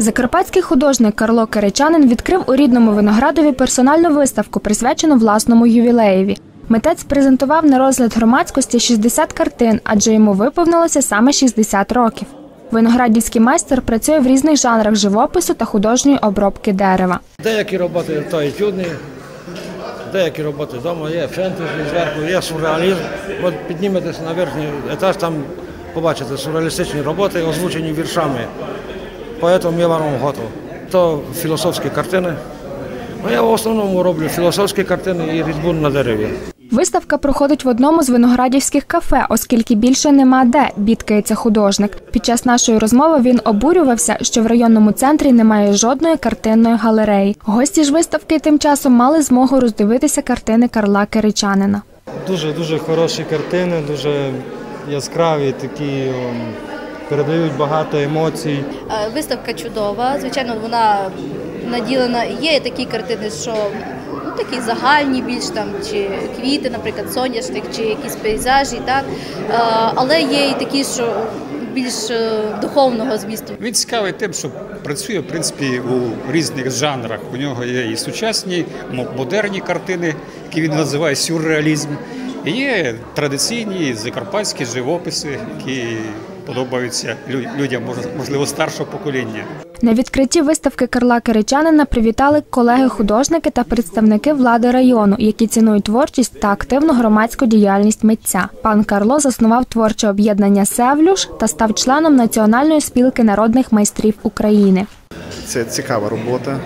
Закарпатський художник Карло Киричанин відкрив у рідному виноградові персональну виставку, присвячену власному ювілеєві. Митець презентував на розгляд громадськості 60 картин, адже йому виповнилося саме 60 років. Виноградівський майстер працює в різних жанрах живопису та художньої обробки дерева. Деякі роботи то етюдні, деякі роботи вдома, є фентезі зверху, є сюрреалізм. От підніметеся на верхній етаж, там побачите сюрреалістичні роботи, озвучені віршами. Поетом Іваном Готов. То філософські картини. Ну, я в основному роблю філософські картини і різьбу на дереві. Виставка проходить в одному з виноградівських кафе, оскільки більше нема де, бідкається художник. Під час нашої розмови він обурювався, що в районному центрі немає жодної картинної галереї. Гості ж виставки тим часом мали змогу роздивитися картини Карла Киричанина. Дуже дуже хороші картини, дуже яскраві, такі ом, передають багато емоцій. Е, Виставка чудова. Звичайно, вона наділена. Є такі картини, що ну, такі загальні, більш там чи квіти, наприклад, соняшник, чи якісь пейзажі, так Е, але є і такі, що більш е, духовного змісту. Він цікавий тим, що працює в принципі у різних жанрах. У нього є і сучасні, модерні картини, які він називає сюрреалізм. І є традиційні закарпатські живописи, які подобаються людям, можливо, старшого покоління. На відкритті виставки Карла Киричанина привітали колеги-художники та представники влади району, які цінують творчість та активну громадську діяльність митця. Пан Карло заснував творче об'єднання Севлюш та став членом Національної спілки народних майстрів України. Це цікава робота,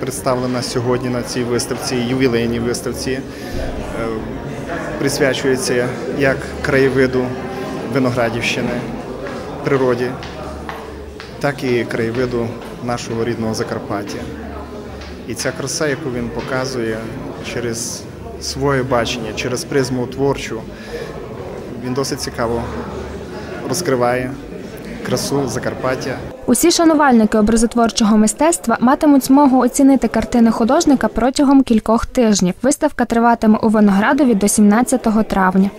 представлена сьогодні на цій виставці, ювілейній виставці. Е, Присвячується як краєвиду Виноградівщини, природі, так і краєвиду нашого рідного Закарпаття. І ця краса, яку він показує через своє бачення, через призму творчу, він досить цікаво розкриває красу Закарпаття. Усі шанувальники образотворчого мистецтва матимуть змогу оцінити картини художника протягом кількох тижнів. Виставка триватиме у Виноградові до 17 травня.